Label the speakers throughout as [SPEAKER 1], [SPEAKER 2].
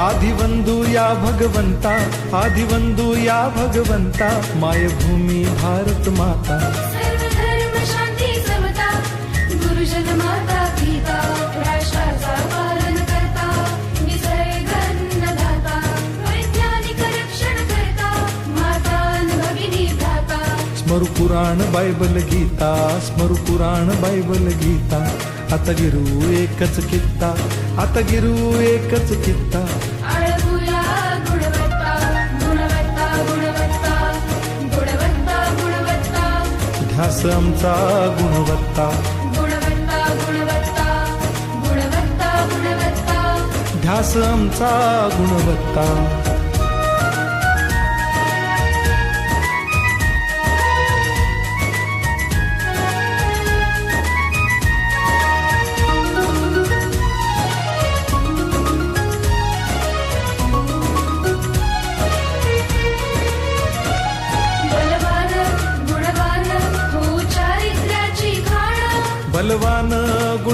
[SPEAKER 1] आदिवंदू या भगवंता आदिवंदू या भगवंता मायभूमी भारत माता।
[SPEAKER 2] सर्वधर्म शांती समता गुरुजन माता पिता राष्ट्राचा पालन करता निसर्ग अन्नदाता वैज्ञानिक रक्षण करता माता अन भगिनी भ्राता।
[SPEAKER 1] स्मरु पुराण बायबल गीता स्मरु पुराण बायबल गीता। आता गिरू एकच कित्ता आता गिरू एकच कित्ता। ध्यास आमचा गुणवत्ता.
[SPEAKER 2] गुणवत्ता गुणवत्ता गुणवत्ता गुणवत्ता.
[SPEAKER 1] ध्यास आमचा गुणवत्ता.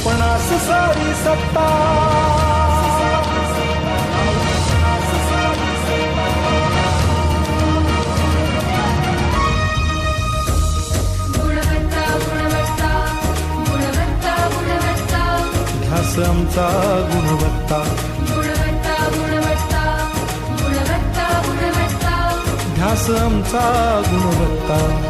[SPEAKER 1] लावू पणास सारी सत्ता. ध्यास आमचा गुणवत्ता
[SPEAKER 2] गुणवत्ता गुणवत्ता.
[SPEAKER 1] ध्यास आमचा गुणवत्ता.